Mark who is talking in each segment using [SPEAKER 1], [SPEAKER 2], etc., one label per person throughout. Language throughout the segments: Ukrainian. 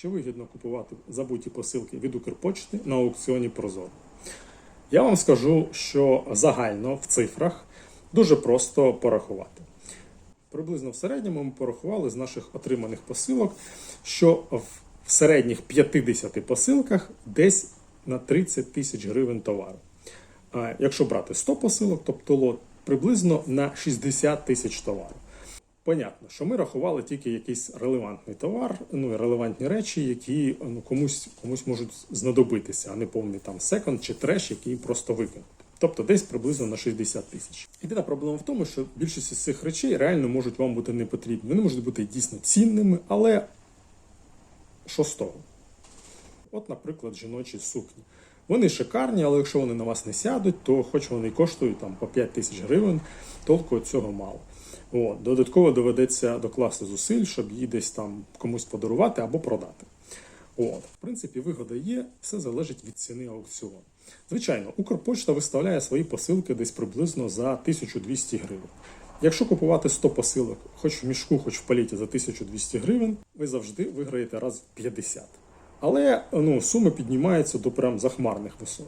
[SPEAKER 1] Чи вигідно купувати забуті посилки від Укрпочти на аукціоні Прозоро? Я вам скажу, що загально в цифрах дуже просто порахувати. Приблизно в середньому ми порахували з наших отриманих посилок, що в середніх 50 посилках десь на 30 тисяч гривень товару. А якщо брати 100 посилок, тобто лот, приблизно на 60 тисяч товару. Понятно, що ми рахували тільки якийсь релевантний товар, ну і релевантні речі, які ну, комусь, комусь можуть знадобитися, а не повний там секонд чи треш, який просто викинути. Тобто десь приблизно на 60 тисяч. Єдина проблема в тому, що більшість із цих речей реально можуть вам бути не потрібні. Вони можуть бути дійсно цінними, але що з того? От, наприклад, жіночі сукні. Вони шикарні, але якщо вони на вас не сядуть, то хоч вони коштують там по 5 тисяч гривень, толку цього мало. От, додатково доведеться докласти зусиль, щоб її десь там комусь подарувати або продати. От, в принципі, вигода є, все залежить від ціни аукціону. Звичайно, Укрпочта виставляє свої посилки десь приблизно за 1200 гривень. Якщо купувати 100 посилок, хоч в мішку, хоч в паліті за 1200 гривень, ви завжди виграєте раз в 50. Але ну, суми піднімаються до прям захмарних висот.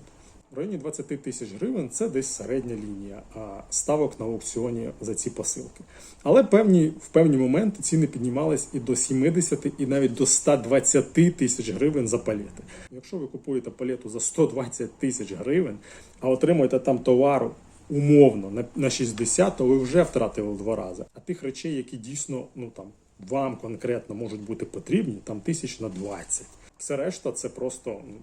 [SPEAKER 1] В районі 20 тисяч гривень це десь середня лінія ставок на аукціоні за ці посилки. Але певні, в певні моменти ціни піднімались і до 70, і навіть до 120 тисяч гривень за палети. Якщо ви купуєте палету за 120 тисяч гривень, а отримуєте там товару умовно на, на 60, то ви вже втратили два рази. А тих речей, які дійсно ну там вам конкретно можуть бути потрібні, там тисяч на 20. Все решта це просто ну,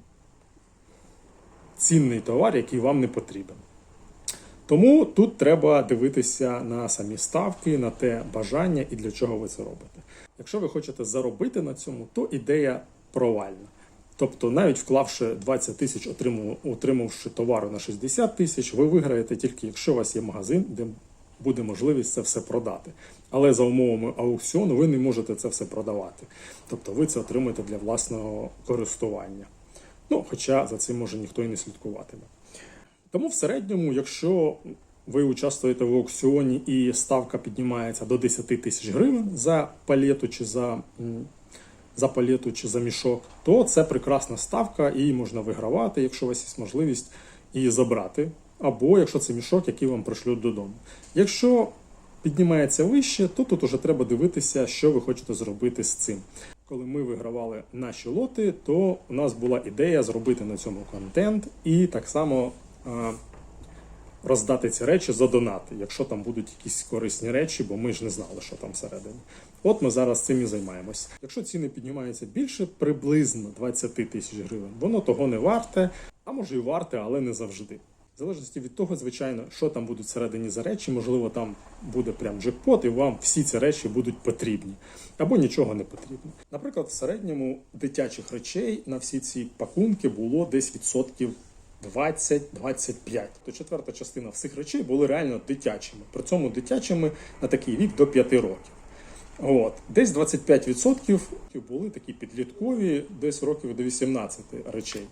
[SPEAKER 1] цінний товар, який вам не потрібен. Тому тут треба дивитися на самі ставки, на те бажання і для чого ви це робите. Якщо ви хочете заробити на цьому, то ідея провальна. Тобто, навіть вклавши 20 тисяч, отримавши товару на 60 тисяч, ви виграєте тільки, якщо у вас є магазин, де буде можливість це все продати. Але за умовами аукціону ви не можете це все продавати. Тобто ви це отримуєте для власного користування. Ну, хоча за цим може ніхто і не слідкуватиме. Тому в середньому, якщо ви участвуєте в аукціоні і ставка піднімається до 10 тисяч гривень за палету чи за, за палету чи за мішок, то це прекрасна ставка, і можна вигравати, якщо у вас є можливість її забрати. Або якщо це мішок, який вам пришлють додому. Якщо піднімається вище, то тут уже треба дивитися, що ви хочете зробити з цим. Коли ми вигравали наші лоти, то у нас була ідея зробити на цьому контент і так само е, роздати ці речі за донати, якщо там будуть якісь корисні речі, бо ми ж не знали, що там всередині. От ми зараз цим і займаємось. Якщо ціни піднімаються більше, приблизно 20 тисяч гривень, воно того не варте, а може і варте, але не завжди. В залежності від того, звичайно, що там будуть всередині за речі, можливо, там буде прям джекпот, і вам всі ці речі будуть потрібні, або нічого не потрібно. Наприклад, в середньому дитячих речей на всі ці пакунки було десь відсотків 20-25. То четверта частина всіх речей були реально дитячими. При цьому дитячими на такий вік до 5 років. От. Десь 25% були такі підліткові, десь років до 18 речей.